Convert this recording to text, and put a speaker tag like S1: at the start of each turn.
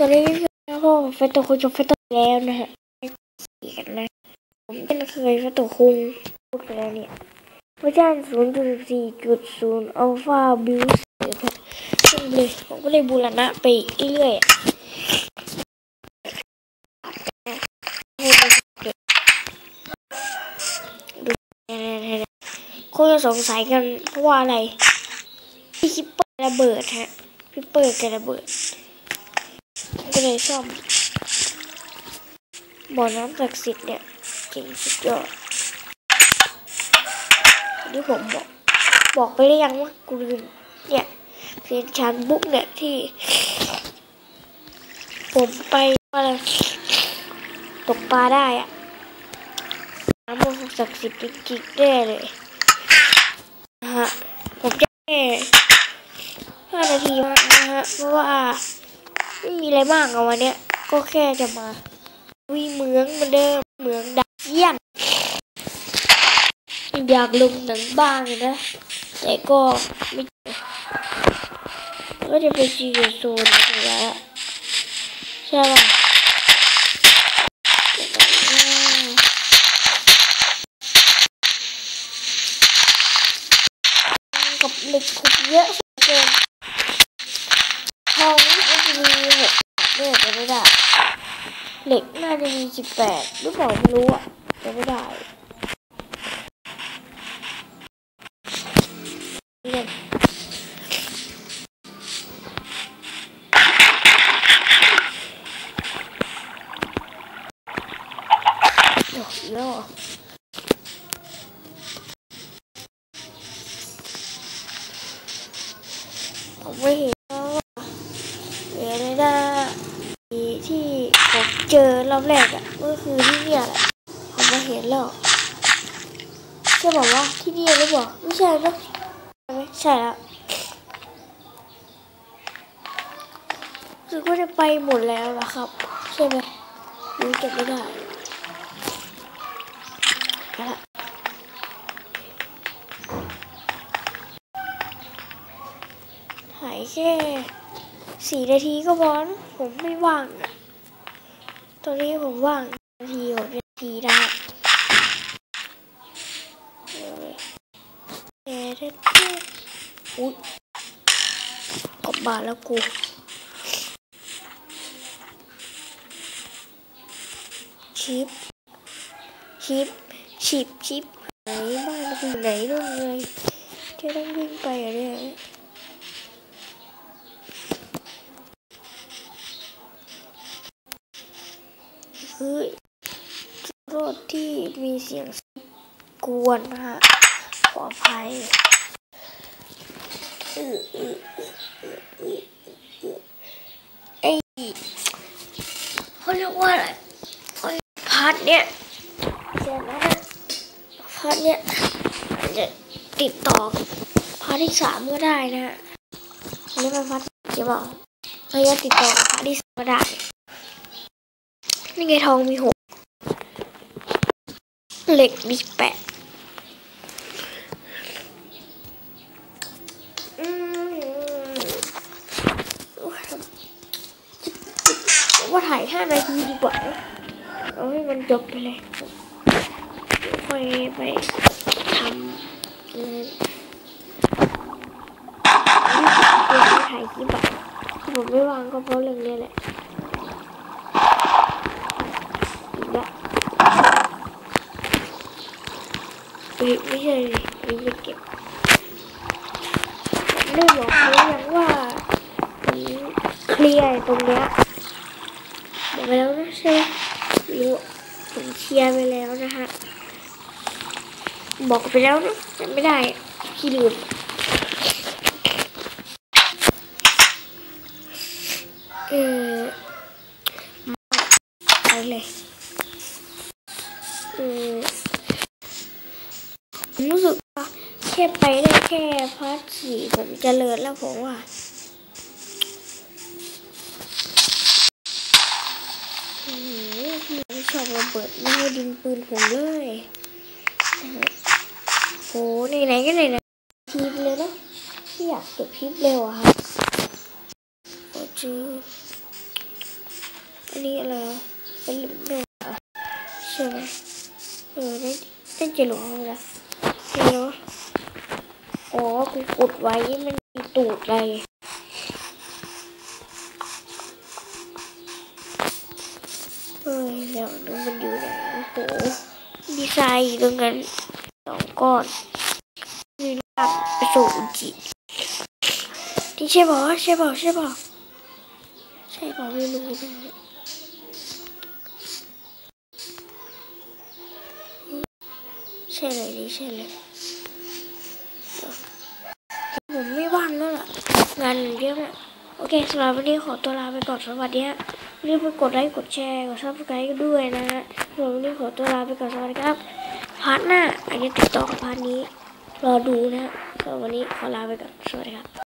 S1: สวัสดีครับพ่อเฟตโตคุยจบเฟตโตแล้วนะฮะสี่กันนะผมเช่นเคยเฟตโตคุงพูดไปแล้วเนี่ยเวอร์ชันศูนย์จุดสี่จุดศูนย์อัลฟาบิวส์ซึ่งเลยผมก็เลยบูรณะไปเรื่อยๆคนจะสงสัยกันเพราะว่าอะไรพี่คิปเปอร์ระเบิดฮะพี่เปิดกันระเบิด เลยซ่อมบ่อน้ำศักดิ์สิทธิ์เนี่ยเก่งสุดยอดที่ผมบอก บอกไปได้ยังว่ากูลืมเนี่ยเพียนชันบุ๊กเนี่ยที่ ผมไปอะไรตกปลาได้อะน้ำมันศักดิ์สิทธิ์จริงๆแน่เลยนะฮะผมจะแค่ห้านาทีมานะฮะเพราะว่า ไม่มีอะไรมากอะวันเนี้ย ก็แค่จะมาวิ่งเมืองเหมือนเดิมเมืองดักเยี่ยนอยากลงหนังบ้างนะ แต่ก็ไม่ก็จะไปซีเรียโซนอยู่แล้วใช่ป่ะกับเหล็กขุดเยอะเหลือเกินทองนี่ก็จะมีหกเนี่ยจะ ไม่ได้ เหล็กน่าจะมีสิบแปดหรือเปล่าไม่รู้อะจะไม่ได้เนี่ยโอ้ยแล้วอะผมไม่เห็นแล้วอะเดี๋ยวเลยนะที่ผม เจอรอบแรกอะก็คือที่เนี่ยแหละผมมาเห็นแล้วใช่บอกว่าที่นี่หรือเปล่าไม่ใช่นะไม่ใช่แล้วคือก็จะไปหมดแล้วนะครับ ใช่ไหมรู้จำไม่ได้ไปละถ่ายแค่สี่นาทีก็พอนผมไม่ว่างอะ ตอนนี้ผมว่างนาทีหกนาทีได้เอเดดอุ๊ยกบบานแล้วกูชิปชิปชิปชิปไหนบ้านคือไหนนู่นเลยจะต้องวิ่งไปอะเนี่ย คือรถที่มีเสียงกวนนะฮะ ขออภัยไอ้เขาเรียกว่าอะไรไอ้พาร์ทเนี้ยเดี๋ยวนะพาร์ทเนี้ยจะติดต่อพาร์ทที่สามก็ได้นะฮะอันนี้เป็นพาร์ทที่บอกระยะติดต่อพาร์ทที่สามก็ได้ นี่ไงทองมีหกเหล็กมีแปดอืมว่าถ่ายห้านาทีดีกว่า เอาให้มันจบไปเลยค่อยไปทำเออเดี๋ยวไปถ่ายคลิปอะที่ผมไม่วางก็เพราะเรื่องนี้แหละ อีกแล้ว เฮ้ยไม่ใช่ดินี่ไม่เก็บผมได้บอกเขายังว่าเคลียร์ไอตรงเนี้ยบอกไปแล้วนะใช่ไหมรู้ผมเคลียร์ไปแล้วนะฮะบอกไปแล้วนะจำไม่ได้ขี้ลืมเออไปเลยเออผม รู้สึกว่าแค่ไปได้แค่พาร์ทสี่ผมเจริญแล้วผมว่าอืมไม่ชอบระเบิดไม่ให้ดินปืนผมเลยโหไหนๆก็ไหนๆทีมเลยนะที่อยากจบคลิปเร็วอะครับโอ้จืออันนี้อะไรเป็นหลุมเนี่ยเหรอใช่ไหมเออนั่นนั่นจะหลุมอะไรนะ เนแล้วอ๋อกูกดไว้มันมีตูดอะไรเฮ้ยแล้วนึกมันอยู่ไหนโอ้โหดีไซน์อยู่ตรงนั้นสองก้อนมีลากไปสู่อุจิที่ใช่ป่ะใช่ป่ะใช่ป่ะใช่ป่ะไม่รู้นะใช่เลยนี่ใช่เลย ผมไม่ว่างแล้วล่ะงานเยอะเนี่ยโอเคสำหรับวันนี้ขอตัวลาไปก่อนสวัสดีฮะรีบไปกดไลค์กดแชร์กดซับสไครต์ด้วยนะฮะสำหรับวันนี้ขอตัวลาไปก่อนสวัสดีครับพาร์ทหน้าอันนี้ติดต่อกับพาร์ทนี้ รอดูนะฮะสำหรับวันนี้ขอลาไปก่อนสวัสดีครับ